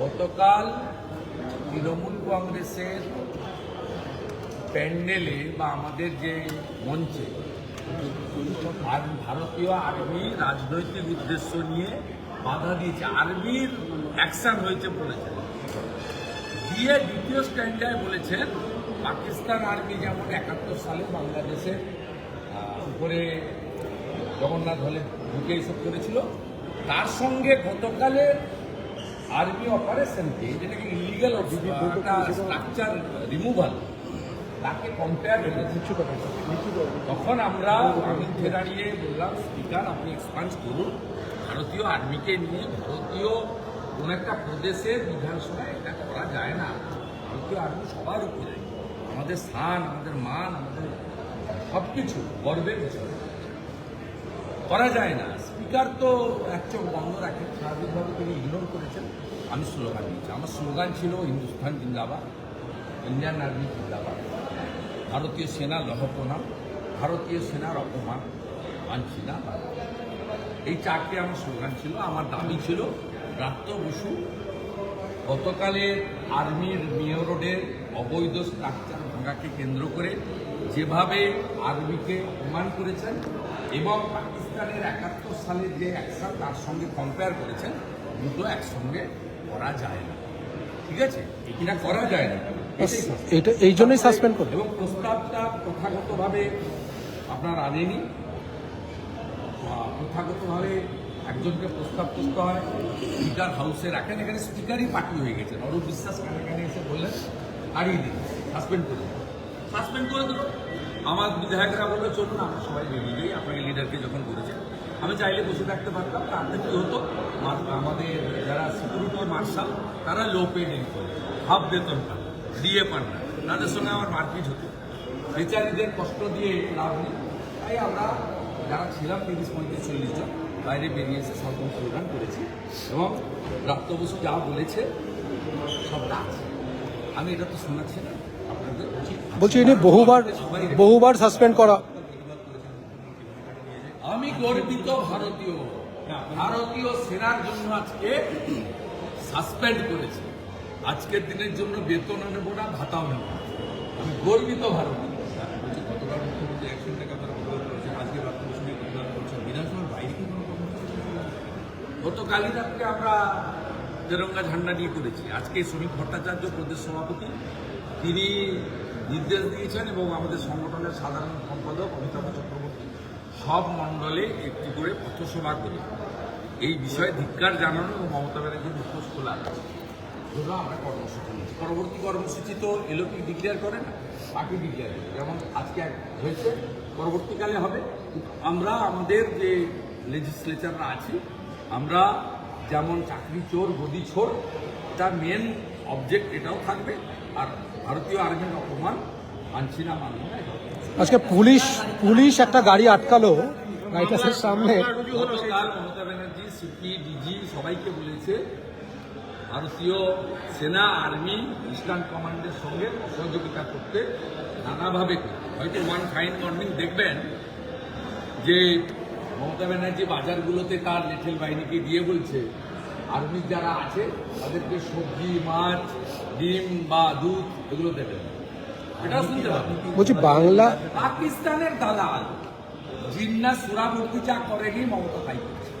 গতকাল তৃণমূল কংগ্রেসের প্যান্ডেলে বা আমাদের যে মঞ্চে ভারতীয় আর্মি রাজনৈতিক উদ্দেশ্য নিয়ে বাধা দিয়েছে। আর্মির অ্যাকশন হয়েছে বলেছেন দিয়ে দ্বিতীয় স্ট্যান্ডায় বলেছেন, পাকিস্তান আর্মি যেমন একাত্তর সালে বাংলাদেশের উপরে জগন্নাথ হলে ঢুকে এসব করেছিল, তার সঙ্গে গতকালের আর্মি অপারেশনকে যেটাকে ইলিগাল স্ট্রাকচার রিমুভাল তাকে কম্পেয়ার তখন আমরা আমি দাঁড়িয়ে বললাম স্পিকার আপনি এক্সপান্স করুন। ভারতীয় আর্মিকে নিয়ে ভারতীয় কোন একটা প্রদেশের বিধানসভায় এটা করা যায় না। ভারতীয় আর্মি সবার উপরে। আমাদের স্থান আমাদের মান আমাদের সব কিছু গর্বের বিষয়। করা যায় না। স্পিকার তো এক চোখ বন্ধ রাখে, স্বাভাবিকভাবে তিনি ইগনোর করেছেন। আমি স্লোগান দিয়েছি। আমার স্লোগান ছিল হিন্দুস্তান জিন্দাবাদ ইন্ডিয়ান আর্মি জিন্দাবাদ। ভারতীয় সেনা লহপনাম ভারতীয় সেনার অপমান মানছি না এই চারটে আমার স্লোগান ছিল। আমার দাবি ছিল প্রাপ্ত বসু গতকালের আর্মির মেয়র রোডের অবৈধ স্ট্রাকচার ভাঙাকে কেন্দ্র করে যেভাবে আর্মিকে অপমান করেছেন এবং পাকিস্তানের একাত্তর সালে যে অ্যাকশন তার সঙ্গে কম্পেয়ার করেছেন দুটো একসঙ্গে করা যায় না। ঠিক আছে? এটা করা যায় না। এটা এই জন্যই সাসপেন্ড করবে এবং প্রস্তাবটা প্রথাগতভাবে আপনার আনেনি। প্রথাগতভাবে একজনকে প্রস্তাব করতে হয়। স্পিকার হাউসে রাখেন। এখানে স্পিকারই পার্টি হয়ে গেছেন। অরূপ বিশ্বাস কানে কানে এসে বললেন হারিয়ে দিন। সাসপেন্ড করে সাসপেন্ড করে দিল আমার বিধায়করা বলল চলুন আমরা সবাই বেরিয়ে যাই। আপনাকে লিডারকে যখন করেছেন আমি চাইলে বসে থাকতে পারতাম তাতে কি হতো? আমাদের যারা সিকিউরিটি মার্শাল তারা লো পেড করে হাফ বেতন পান দিয়ে পান না। তাদের সঙ্গে আমার মারপিট হতো। বেচারিদের কষ্ট দিয়ে লাভ নেই। তাই আমরা যারা ছিলাম, তিরিশ পঁয়ত্রিশ চল্লিশ জন, বাইরে বেরিয়ে এসে সরকার প্রদান করেছি। এবং প্রাপ্ত বসু যা বলেছে সবটা আছে আমি এটা তো শোনাচ্ছি না। বলছি ইনি বহুবার বহুবার সাসপেন্ড করা। আমি গর্বিত ভারতীয়। ভারতীয় সেনার জন্য আজকে সাসপেন্ড করেছে। আজকের দিনের জন্য বেতনও নেব না, ভাতাও নেব আমি গর্বিত ভারতীয়? গতকালই রাত্রে আমরা তেরঙ্গা ঝান্ডা নিয়ে করেছি। আজকে শ্রমিক ভট্টাচার্য প্রদেশ সভাপতি তিনি নির্দেশ দিয়েছেন এবং আমাদের সংগঠনের সাধারণ সম্পাদক অমিতাভ চক্রবর্তী সব মণ্ডলে একটি করে পথসভা করে এই বিষয়ে ধিক্কার জানানো এবং মমতা ব্যানার্জির মুখোশ খোলা। আমরা কর্মসূচি নিয়েছি পরবর্তী কর্মসূচি তো এলোপি ডিক্লেয়ার করে না? পার্টি ডিক্লেয়ার করে। যেমন আজকে হয়েছে, পরবর্তীকালে হবে। আমরা আমাদের যে লেজিসলেচাররা আছি, আমরা যেমন চাকরি চোর, গদি চোর তার মেন অবজেক্ট এটাও থাকবে। আর ভারতীয় আর্মির অপমান মানছি না মানব না আজকে পুলিশ পুলিশ একটা গাড়ি আটকালো গাড়িটার সামনে। মমতা ব্যানার্জি সিপি ডিজি সবাইকে বলেছে ভারতীয় সেনা আর্মি ইস্টার্ন কমান্ডের সঙ্গে সহযোগিতা করতে নানাভাবে হয়তো ওয়ান ফাইন মর্নিং দেখবেন যে মমতা ব্যানার্জি বাজারগুলোতে তার লেঠেল বাহিনীকে দিয়ে বলছে আর্মির যারা আছে তাদেরকে সবজি মাছ ডিম বা দুধ এগুলো দেবেন। এটা শুনতে পাবেন। বলছি বাংলা পাকিস্তানের দালাল জিন্না সুরাবর্তী যা করেনি মমতা তাই করেছে।